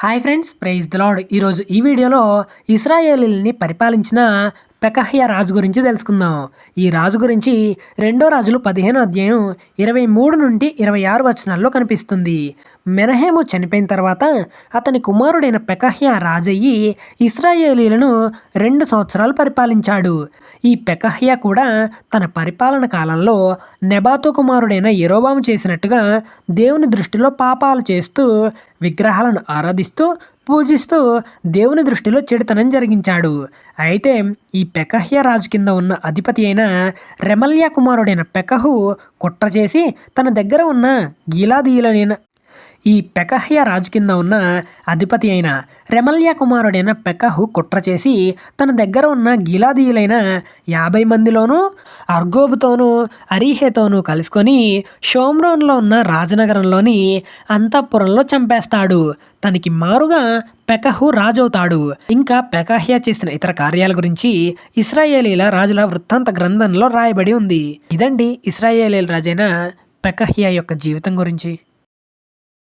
Hi friends praise the ఈరోజు ఈ వీడియోలో ఇస్రాయేలీని పరిపాలించిన పెకహ్య రాజు గురించి తెలుసుకుందాం. ఈ రాజు గురించి రెండో రాజులు పదిహేను అధ్యాయం ఇరవై మూడు నుండి ఇరవై ఆరు వచనాల్లో కనిపిస్తుంది. మెనహేము చనిపోయిన తర్వాత అతని కుమారుడైన పెకహ్య రాజయ్యి ఇస్రాయేలీలను రెండు సంవత్సరాలు పరిపాలించాడు. ఈ పెకహ్య కూడా తన పరిపాలన కాలంలో నెబాతో కుమారుడైన ఎరోబాము చేసినట్టుగా దేవుని దృష్టిలో పాపాలు చేస్తూ విగ్రహాలను ఆరాధిస్తూ పూజిస్తూ దేవుని దృష్టిలో చెడుతనం జరిగించాడు. అయితే ఈ పెకహ్య రాజు కింద ఉన్న అధిపతి అయిన రెమల్యా కుమారుడైన పెకహు కుట్ర చేసి తన దగ్గర ఉన్న గీలాదీయులైన ఈ పెకహ్య రాజు కింద ఉన్న అధిపతి అయిన రెమల్యా కుమారుడైన పెకహు కుట్ర చేసి తన దగ్గర ఉన్న గిలాదీయులైన యాభై మందిలోనూ అర్గోబుతోనూ అరీహేతోనూ కలుసుకొని షోమ్రోన్లో ఉన్న రాజనగరంలోని అంతఃపురంలో చంపేస్తాడు. తనకి మారుగా పెకహు రాజవుతాడు. ఇంకా పెకహ్య చేసిన ఇతర కార్యాల గురించి ఇస్రాయేలీల రాజుల వృత్తాంత గ్రంథంలో రాయబడి ఉంది. ఇదండి ఇస్రాయేలీల రాజైన పెకహ్య యొక్క జీవితం గురించి.